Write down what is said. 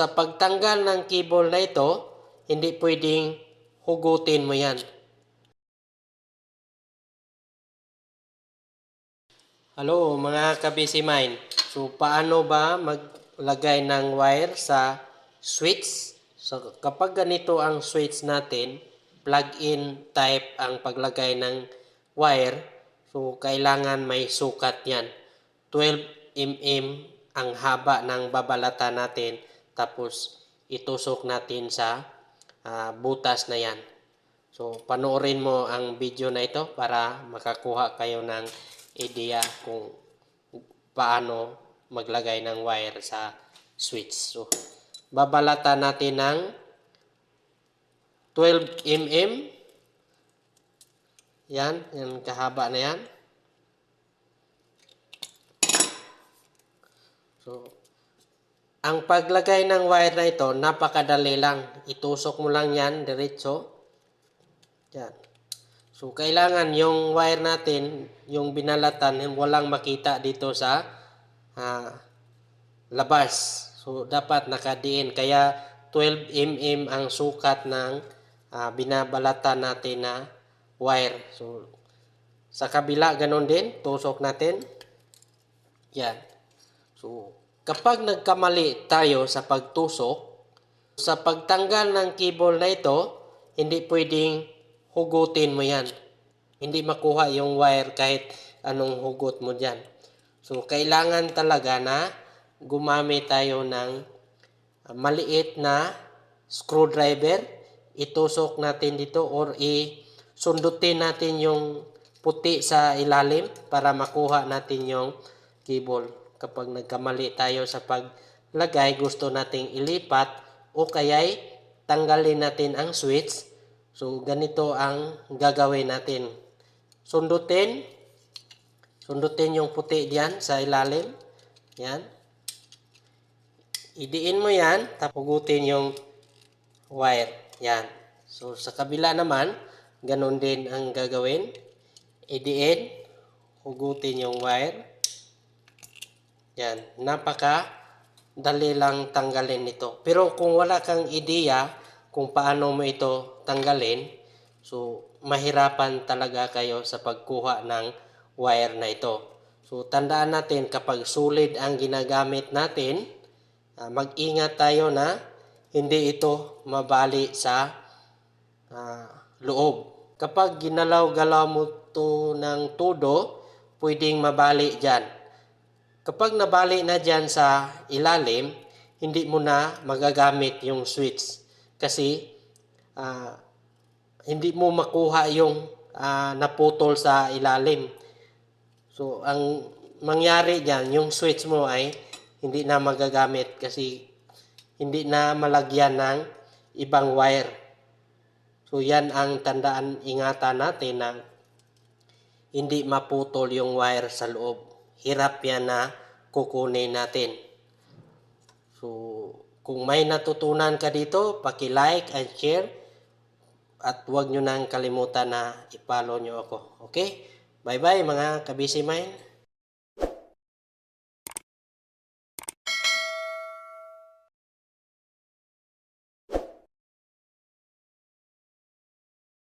sa pagtanggal ng cable na ito, hindi pwedeng hugutin mo yan. Hello mga kabisi mine. So paano ba maglagay ng wire sa switch? So kapag ganito ang switch natin, plug-in type ang paglagay ng wire. So kailangan may sukat yan. 12 mm ang haba ng babalata natin. Tapos itusok natin sa ah, butas na yan. So, panoorin mo ang video na ito para makakuha kayo ng idea kung paano maglagay ng wire sa switch. So, babalata natin ng 12 mm. Yan, yan kahaba na yan. So, ang paglagay ng wire na ito, napakadali lang. Itusok mo lang yan, diretso. Yan. So, kailangan yung wire natin, yung binalatan, walang makita dito sa ah, labas. So, dapat nakadiin. Kaya, 12 mm ang sukat ng ah, binabalatan natin na wire. So, sa kabila, ganun din. Tusok natin. Yan. So, kapag nagkamali tayo sa pagtusok, sa pagtanggal ng cable na ito, hindi pwedeng hugutin mo yan. Hindi makuha yung wire kahit anong hugot mo dyan. So, kailangan talaga na gumamit tayo ng maliit na screwdriver. Itusok natin dito or isundutin natin yung puti sa ilalim para makuha natin yung cable. Kapag nagkamali tayo sa paglagay, gusto nating ilipat o kaya'y tanggalin natin ang switch. So, ganito ang gagawin natin. Sundutin. Sundutin yung puti diyan sa ilalim. Yan. Idiin mo yan, tapugutin yung wire. Yan. So, sa kabila naman, ganun din ang gagawin. Idiin, hugutin yung wire. Yan, napaka dali lang tanggalin ito. Pero kung wala kang ideya kung paano mo ito tanggalin, so mahirapan talaga kayo sa pagkuha ng wire na ito. So tandaan natin kapag solid ang ginagamit natin, ah, mag-ingat tayo na hindi ito mabali sa ah, loob. Kapag ginalaw-galaw mo to ng todo, pwedeng mabali dyan. Kapag nabali na dyan sa ilalim, hindi mo na magagamit yung switch. Kasi ah, hindi mo makuha yung ah, naputol sa ilalim. So, ang mangyari dyan, yung switch mo ay hindi na magagamit kasi hindi na malagyan ng ibang wire. So, yan ang tandaan, ingatan natin na hindi maputol yung wire sa loob. Hirap yan na kukunin natin. So, kung may natutunan ka dito, paki-like and share. At huwag nyo nang kalimutan na i-follow nyo ako. Okay? Bye-bye mga kabisi mine.